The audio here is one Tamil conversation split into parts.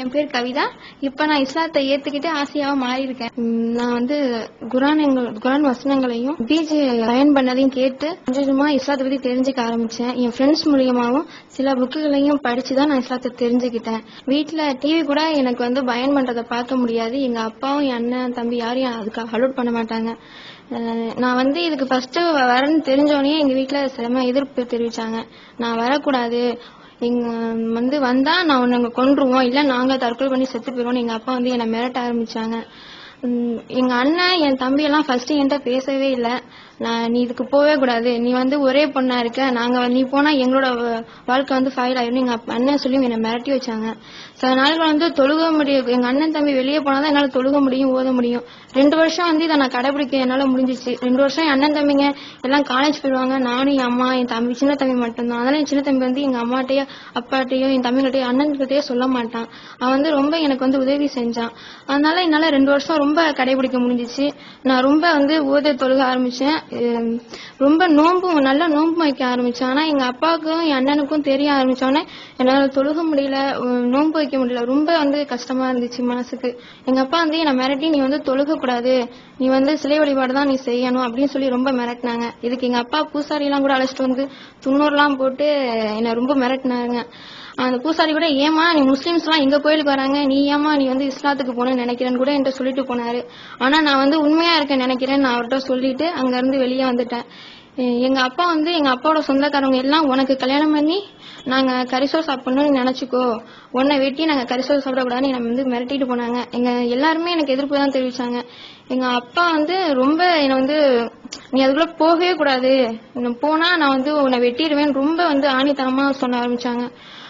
என் பேர் கவிதா. இப்ப நான் இஸ்லாத்தை ஏத்துக்கிட்டு ஆசையாவா மாறி இருக்கேன் நான் வந்து குரான் குரான் வசனங்களையும் பிஜே பயன் பண்ணதையும் கேட்டு கொஞ்சம் கொஞ்சமா இஸ்லாத்தை பத்தி தெரிஞ்சுக்க ஆரம்பிச்சேன். என் ஃப்ரெண்ட்ஸ் மூலியமாவும் சில புக்குகளையும் படிச்சுதான் நான் இஸ்லாத்தை தெரிஞ்சுக்கிட்டேன். வீட்டுல டிவி கூட எனக்கு வந்து பயன் பண்றதை பார்க்க முடியாது. எங்க அப்பாவும் என் அண்ணன் தம்பி யாரையும் அதுக்கு அலோட் பண்ண மாட்டாங்க. நான் வந்து இதுக்கு ஃபர்ஸ்ட் வரேன்னு தெரிஞ்சோடனே எங்க வீட்டுல செம எதிர்ப்பு தெரிவிச்சாங்க. நான் வரக்கூடாது. எங்க வந்து வந்தா நான் உன்னை கொன்றுவோம். இல்ல நாங்க தற்கொலை பண்ணி செத்து போயிருவோம் எங்க அப்பா வந்து என்னை மிரட்ட ஆரம்பிச்சாங்க. உம் எங்க அண்ணன் என் தம்பி எல்லாம் ஃபர்ஸ்ட் என்கிட்ட பேசவே இல்ல. நான் நீ இதுக்கு போவே கூடாது. நீ வந்து ஒரே பொண்ணா இருக்க. நாங்க நீ போனா எங்களோட வ- வாழ்க்கை வந்து ஃபைல் ஆயிரும் எங்க அண்ணன் சொல்லி என்னை மிரட்டி வச்சாங்க. சில நாட்கள் வந்து தொழுக முடியும் எங்க அண்ணன் தம்பி வெளியே போனாதான் என்னால தொழுக முடியும் ஓத முடியும். ரெண்டு வருஷம் வந்து இதை நான் கடைபிடிக்க என்னால முடிஞ்சிச்சு. ரெண்டு வருஷம் என் அண்ணன் தம்பிங்க எல்லாம் காலேஜ் போயிடுவாங்க. நானும் என் அம்மா என் தம்பி சின்ன தம்பி மட்டும்தான். அதனால என் சின்ன தம்பி வந்து எங்க அம்மாட்டையோ அப்பாட்டையோ என் தம்பிகிட்டயோ அண்ணன்கிட்டயோ சொல்ல மாட்டான். அவன் வந்து ரொம்ப எனக்கு வந்து உதவி செஞ்சான். அதனால என்னால ரெண்டு வருஷம் ரொம்ப கடைபிடிக்க முடிஞ்சிச்சு. நான் ரொம்ப வந்து ஓத தொழுக ஆரம்பிச்சேன். ரொம்ப நோன்பும் நல்லா நோன்பு வைக்க ஆரம்பிச்சேன். ஆனா எங்க அப்பாவுக்கும் என் அண்ணனுக்கும் தெரிய ஆரம்பிச்சோடனே என்னால தொழுக முடியல நோன்பு வைக்க முடியல. ரொம்ப வந்து கஷ்டமா இருந்துச்சு மனசுக்கு. எங்க அப்பா வந்து என்னை மிரட்டி நீ வந்து தொழுக கூடாது. நீ வந்து சிலை வழிபாடு தான் நீ செய்யணும் அப்படின்னு சொல்லி ரொம்ப மிரட்டினாங்க. இதுக்கு எங்க அப்பா பூசாரி எல்லாம் கூட அழைச்சிட்டு வந்து துண்ணூறுலாம் போட்டு என்னை ரொம்ப மிரட்டினாங்க அந்த பூசாரி கூட ஏமா நீ முஸ்லீம்ஸ்லாம் எல்லாம் எங்க கோயிலுக்கு வராங்க? நீ ஏமா நீ வந்து இஸ்லாத்துக்கு போகணும்னு நினைக்கிறேன்னு கூட என்கிட்ட சொல்லிட்டு போனாரு. ஆனா நான் வந்து உண்மையா இருக்க நினைக்கிறேன் நான் அவர்கிட்ட சொல்லிட்டு அங்க இருந்து வெளியே வந்துட்டேன். எங்க அப்பா வந்து எங்க அப்பாவோட சொந்தக்காரங்க எல்லாம் உனக்கு கல்யாணம் பண்ணி நாங்க கரிசோல் சாப்பிடணும்னு நினைச்சுக்கோ. உன்னை வெட்டி நாங்க கரிசோல் சாப்பிடக்கூடாதுன்னு என்னை வந்து மிரட்டிட்டு போனாங்க. எங்க எல்லாருமே எனக்கு எதிர்ப்பு தான் தெரிவிச்சாங்க. எங்க அப்பா வந்து ரொம்ப என்னை வந்து நீ அதுக்குள்ள போகவே கூடாது. போனா நான் வந்து உன்னை வெட்டிடுவேன் ரொம்ப வந்து ஆணித்தனமா சொல்ல ஆரம்பிச்சாங்க.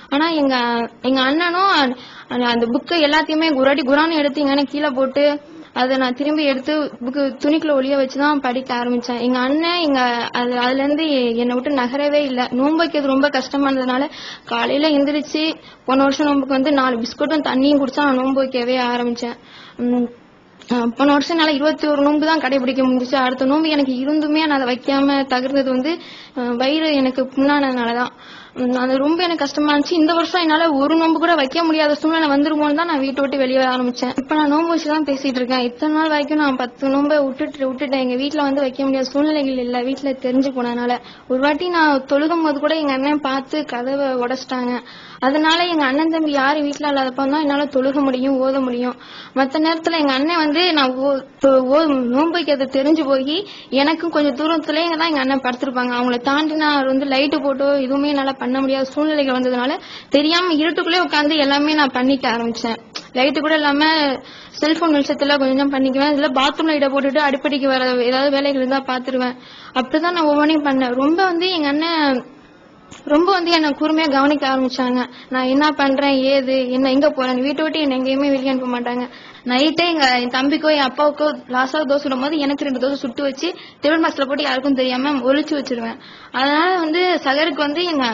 ஆனா எங்க எங்க அண்ணனும் அந்த- அந்த புக்கை எல்லாத்தையுமே ஒரு குரான் எடுத்து எங்க அண்ணன் கீழே போட்டு அதை நான் திரும்பி எடுத்து புக்கு துணிக்குள்ள ஒளிய வச்சுதான் படிக்க ஆரம்பிச்சேன். எங்க அண்ணன் எங்க அது அதுல இருந்து என்னை விட்டு நகரவே இல்லை. நோன்பு வைக்கிறது ரொம்ப கஷ்டமானதுனால காலையில எந்திரிச்சு போன வருஷம் நோன்புக்கு வந்து நாலு பிஸ்கட்டும் தண்ணியும் குடிச்சா நான் நோன்பு வைக்கவே ஆரம்பிச்சேன். போன வருஷம் என்னால இருபத்தி ஒரு நோன்பு தான் கடைபிடிக்க முடிஞ்சுச்சு. அடுத்த நோன்பு எனக்கு இருந்துமே நான் அதை வைக்காம தகர்ந்தது வந்து வயிறு எனக்கு புண்ணானதுனாலதான் அது ரொம்ப எனக்கு கஷ்டமா இருந்துச்சு. இந்த வருஷம் என்னால ஒரு நோன்பு கூட வைக்க முடியாத சூழ்நிலை வந்துருமோன்னு தான் நான் வீட்டை விட்டு வெளியே வர ஆரம்பிச்சேன். இப்ப நான் நோன்பு வச்சு தான் பேசிட்டு இருக்கேன். இத்தனை நாள் வரைக்கும் நான் பத்து நோன்பை விட்டுட்டு விட்டுட்டேன். எங்க வீட்டுல வந்து வைக்க முடியாத சூழ்நிலைகள் இல்ல. வீட்டுல தெரிஞ்சு போனதுனால. ஒரு வாட்டி நான் தொழுகும் போது கூட எங்க அண்ணன் பார்த்து கதவை உடைச்சிட்டாங்க. அதனால எங்க அண்ணன் தம்பி யாரு வீட்டுல இல்லாதப்ப தான் என்னால தொழுக முடியும் ஓத முடியும். மத்த நேரத்துல எங்க அண்ணன் வந்து நான் ஓ- ஓ- நோன்பு வைக்கிறது தெரிஞ்சு போய் எனக்கும் கொஞ்சம் தூரத்துலயே தான் எங்க அண்ணன் படுத்திருப்பாங்க. அவங்கள தாண்டி நான் வந்து லைட்டு போட்டோ எதுவுமே என்னால பண்ண முடியாத சூழ்நிலைகள் வந்ததுனால தெரியாம இருட்டுக்குள்ளே உட்காந்து எல்லாமே நான் பண்ணிக்க ஆரம்பிச்சேன். லைட்டு கூட இல்லாம செல்போன் வெளிச்சத்துல கொஞ்சம் பண்ணிக்குவேன். இதுல பாத்ரூம்ல இட போட்டுட்டு அடிப்படைக்கு வர ஏதாவது வேலைகள் இருந்தா பாத்துருவேன். அப்படிதான் நான் ஒவ்வொன்றையும் பண்ணேன். ரொம்ப வந்து எங்க அண்ணன் ரொம்ப வந்து என்ன கூர்மையா கவனிக்க ஆரம்பிச்சாங்க. நான் என்ன பண்றேன் ஏது என்ன எங்க போறேன் வீட்டை விட்டு என்ன எங்கேயுமே வெளியே அனுப்ப மாட்டாங்க. நைட்டே எங்க என் தம்பிக்கோ என் அப்பாவுக்கோ லாஸ்டா தோசை சுடும் போது எனக்கு ரெண்டு தோசை சுட்டு வச்சு டேபிள் மாஸ்டர்ல போட்டு யாருக்கும் தெரியாம ஒழிச்சு வச்சிருவேன். அதனால வந்து சகருக்கு வந்து எங்க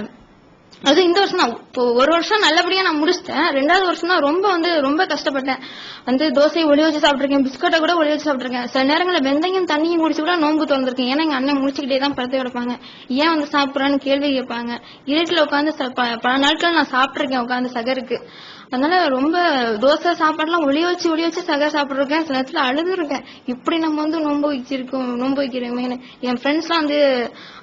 அது இந்த வருஷம் தான். இப்போ ஒரு வருஷம் நல்லபடியா நான் முடிச்சிட்டேன். ரெண்டாவது வருஷம் தான் ரொம்ப வந்து ரொம்ப கஷ்டப்பட்டேன். வந்து தோசையை ஒளி வச்சு சாப்பிட்டுருக்கேன் பிஸ்கட்டை கூட ஒளி வச்சு சாப்பிட்டுருக்கேன். சில நேரங்களில் வெந்தயம் தண்ணியும் குடிச்சு கூட நோன்பு திறந்திருக்கேன். ஏன்னா எங்க அண்ணன் முடிச்சுக்கிட்டே தான் படுத்து கிடப்பாங்க ஏன் வந்து சாப்பிட்றான்னு கேள்வி கேட்பாங்க. இருட்டில் உட்காந்து பல நாட்கள் நான் சாப்பிட்ருக்கேன் உட்காந்து சகருக்கு. அதனால ரொம்ப தோசை சாப்பாடுலாம் ஒளி வச்சு ஒளி வச்சு சக சாப்பிட்ருக்கேன் சில நேரத்தில் அழுதுருக்கேன். இப்படி நம்ம வந்து நோன்பு வச்சிருக்கோம் நோன்பு வைக்கிறோமேனு என் ஃப்ரெண்ட்ஸ்லாம் வந்து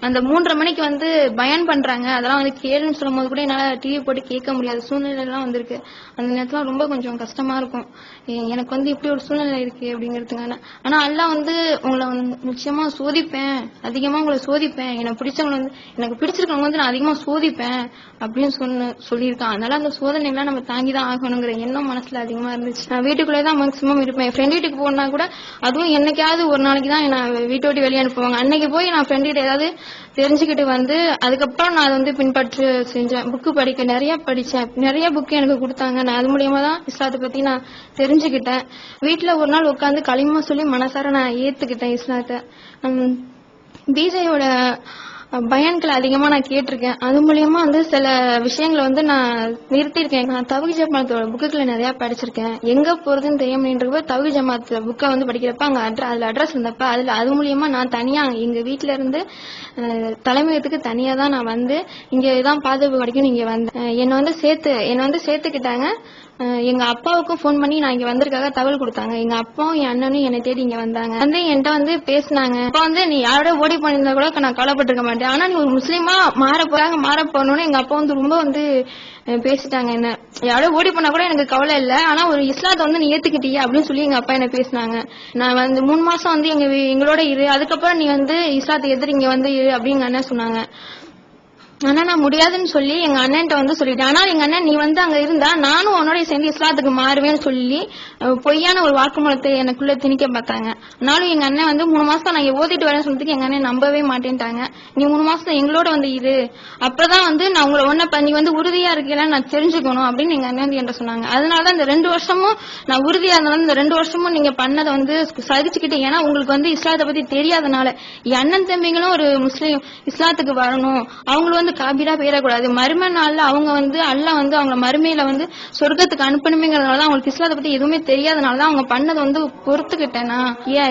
அந்த மூன்றரை மணிக்கு வந்து பயன் பண்றாங்க. அதெல்லாம் வந்து கேளுன்னு சொல்லும் போது கூட என்னால் டிவி போட்டு கேட்க முடியாத சூழ்நிலைலாம் வந்திருக்கு. அந்த நேரத்தில் ரொம்ப கொஞ்சம் கஷ்டமா இருக்கும். எனக்கு வந்து இப்படி ஒரு சூழ்நிலை இருக்கு அப்படிங்கிறதுக்கான. ஆனா அல்லாஹ் வந்து உங்களை வந்து நிச்சயமா சோதிப்பேன். அதிகமா உங்களை சோதிப்பேன். எனக்கு பிடிச்சவங்க வந்து எனக்கு பிடிச்சிருக்கவங்க வந்து நான் அதிகமா சோதிப்பேன் அப்படின்னு சொன்ன சொல்லியிருக்கான். அதனால அந்த சோதனைகள்லாம் நம்ம தாங்கி தான் ஆகணுங்கிற எண்ணம் மனசுல அதிகமா இருந்துச்சு. நான் வீட்டுக்குள்ளே தான் மேக்சிமம் இருப்பேன். என் ஃப்ரெண்ட் வீட்டுக்கு போனா கூட அதுவும் என்னைக்காவது ஒரு நாளைக்கு தான் நான் வீட்டை விட்டு வெளியே அனுப்புவாங்க. அன்னைக்கு போய் நான் ஃப்ரெண்ட் கிட்ட ஏதாவது தெரிஞ்சுக்கிட்டு வந்து அதுக்கப்புறம் நான் அதை வந்து பின்பற்று செஞ்சேன். புக்கு படிக்க நிறைய படிச்சேன். நிறைய புக்கு எனக்கு கொடுத்தாங்க. நான் அது மூலியமா தான் இஸ்லாத்தை பத்தி நான் தெரிஞ்சுக்கிட்டேன். வீட்டுல ஒரு நாள் உட்காந்து களிமா சொல்லி மனசார நான் ஏத்துக்கிட்டேன் இஸ்லாத்தை. பிஜேயோட பயான்கள் அதிகமா நான் கேட்டிருக்கேன். அது மூலியமா வந்து சில விஷயங்களை வந்து நான் நிறுத்தியிருக்கேன். நான் தவிக ஜமாத்தோட புக்குகளை நிறைய படிச்சிருக்கேன். எங்க போறதுன்னு தெரியாம தவிக ஜமாத் புக்கை வந்து படிக்கிறப்ப அங்க அட்ர- அதுல அட்ரஸ் இருந்தப்ப அதுல அது மூலியமா நான் தனியா எங்க வீட்டில் இருந்து தலைமையகத்துக்கு தனியா தான் நான் வந்து இங்கே தான் பாதுகாப்பு கிடைக்கும் இங்க வந்தேன் என்னை வந்து சேர்த்து என்னை வந்து சேர்த்துக்கிட்டாங்க. எங்க அப்பாவுக்கும் ஃபோன் பண்ணி நான் இங்க வந்திருக்காக தகவல் கொடுத்தாங்க. எங்க அப்பாவும் என் அண்ணனும் என்னை தேடி இங்க வந்தாங்க. வந்து என்கிட்ட வந்து பேசினாங்க. அப்ப வந்து நீ யாரோட ஓடி பண்ணிருந்தா கூட நான் கவலைப்பட்டிருக்க மாட்டேன். ஆனா நீ ஒரு முஸ்லீமா மாற போறாங்க மாற போறணும்னு எங்க அப்பா வந்து ரொம்ப வந்து பேசிட்டாங்க என்ன. யாரோ ஓடி பண்ணா கூட எனக்கு கவலை இல்ல. ஆனா ஒரு இஸ்லாத்தை வந்து நீ ஏத்துக்கிட்டியா அப்படின்னு சொல்லி எங்க அப்பா என்ன பேசினாங்க. நான் வந்து மூணு மாசம் வந்து எங்க வீ- எங்களோட இரு. அதுக்கப்புறம் நீ வந்து இஸ்லாத்தை எதிர் இங்க வந்து இரு அப்படின்னு அண்ணன் சொன்னாங்க. ஆனா நான் முடியாதுன்னு சொல்லி எங்க அண்ணன்ட்ட வந்து சொல்லிட்டேன். ஆனா எங்க அண்ணன் நீ வந்து அங்க இருந்தா நானும் உன்னோட சேர்ந்து இஸ்லாத்துக்கு மாறுவேன்னு சொல்லி பொய்யான ஒரு வாக்குமூலத்தை எனக்குள்ள திணிக்க பார்த்தாங்க. ஆனாலும் எங்க அண்ணன் வந்து மூணு மாசம் நான் ஓதிட்டு வரேன்னு சொல்றதுக்கு எங்க அண்ணன் நம்பவே மாட்டேன்ட்டாங்க. நீ மூணு மாசம் எங்களோட வந்து இரு. அப்பதான் வந்து நான் உங்களை ஒன்ன நீ வந்து உறுதியா இருக்கீங்களா நான் தெரிஞ்சுக்கணும் அப்படின்னு எங்க அண்ணன் வந்து என்ன சொன்னாங்க. அதனாலதான் இந்த ரெண்டு வருஷமும் நான் உறுதியா இருந்தாலும் இந்த ரெண்டு வருஷமும் நீங்க பண்ணதை வந்து சகிச்சுக்கிட்டு ஏன்னா உங்களுக்கு வந்து இஸ்லாத்தை பத்தி தெரியாதனால என் அண்ணன் தம்பிங்களும் ஒரு முஸ்லீம் இஸ்லாத்துக்கு வரணும். அவங்களும் வந்து காபீரா போயிடக்கூடாது. மறுமை நாள்ல அவங்க வந்து அல்லா வந்து அவங்க மறுமையில வந்து சொர்க்கத்துக்கு அனுப்பணுமேங்கிறதுனால அவங்களுக்கு இஸ்லாத்தை பத்தி எதுவுமே தெரியாதனால அவங்க பண்ணதை வந்து பொறுத்துக்கிட்டேனா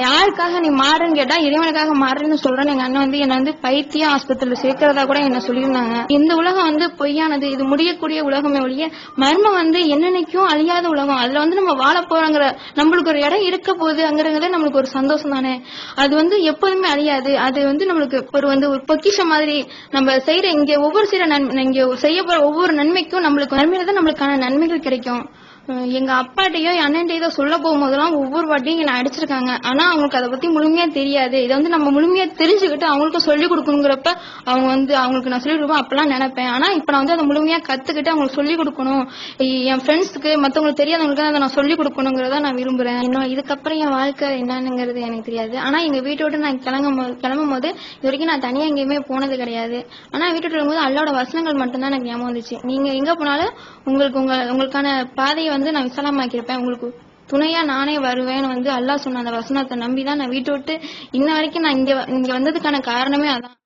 யாருக்காக நீ மாறுன்னு கேட்டா இறைவனுக்காக மாறுன்னு சொல்றேன்னு எங்க அண்ணன் வந்து என்ன வந்து பைத்திய ஆஸ்பத்திரியில சேர்க்கிறதா கூட என்ன சொல்லியிருந்தாங்க. இந்த உலகம் வந்து பொய்யானது. இது முடியக்கூடிய உலகமே ஒழிய மர்மம் வந்து என்னன்னைக்கும் அழியாத உலகம். அதுல வந்து நம்ம வாழ போறோங்கிற நம்மளுக்கு ஒரு இடம் இருக்க போகுது அங்கிறதுல நம்மளுக்கு ஒரு சந்தோஷம் தானே. அது வந்து எப்போதுமே அழியாது. அது வந்து நம்மளுக்கு ஒரு வந்து ஒரு பொக்கிஷம் மாதிரி நம்ம செய்யற இங்க ஒவ்வொரு சில நன்மை இங்க செய்ய போற ஒவ்வொரு நன்மைக்கும் நம்மளுக்கு நன்மையில தான் நம்மளுக்கான நன்மைகள் கிடைக்கும். எங்க அப்பாட்டையோ என் அண்ணன்டையோ சொல்ல போகும்போதெல்லாம் ஒவ்வொரு வாட்டியும் என்னை அடிச்சிருக்காங்க. ஆனா அவங்களுக்கு அதை பத்தி முழுமையா தெரியாது. இதை வந்து நம்ம முழுமையா தெரிஞ்சுக்கிட்டு அவங்களுக்கும் சொல்லி கொடுக்கணுங்கிறப்ப அவங்க வந்து அவங்களுக்கு நான் சொல்லி கொடுப்பேன் அப்பெல்லாம் நினைப்பேன். ஆனா இப்ப நான் வந்து அதை முழுமையா கத்துக்கிட்டு அவங்களுக்கு சொல்லி கொடுக்கணும். என் ஃப்ரெண்ட்ஸ்க்கு மத்தவங்களுக்கு தெரியாதவங்களுக்கு அதை நான் சொல்லி கொடுக்கணுங்கிறத நான் விரும்புறேன். இன்னும் இதுக்கப்புறம் என் வாழ்க்கை என்னன்னுங்கிறது எனக்கு தெரியாது. ஆனா எங்க வீட்டை விட்டு நான் கிளம்பும் போது கிளம்பும் போது இது வரைக்கும் நான் தனியா எங்கேயுமே போனது கிடையாது. ஆனா வீட்டோட இருக்கும்போது அல்லோட அல்லாவோட வசனங்கள் மட்டும்தான் எனக்கு ஞாபகம் வந்துச்சு. நீங்க எங்க போனாலும் உங்களுக்கு உங்க உங்களுக்கான பாதையை வந்து நான் விசாலமாக்கியிருப்பேன் உங்களுக்கு. துணையா நானே வருவேன்னு வந்து அல்லாஹ் சொன்ன அந்த வசனத்தை நம்பி தான் நான் வீட்டை விட்டு இன்ன வரைக்கும் நான் இங்க இங்க வந்ததுக்கான காரணமே அதான்.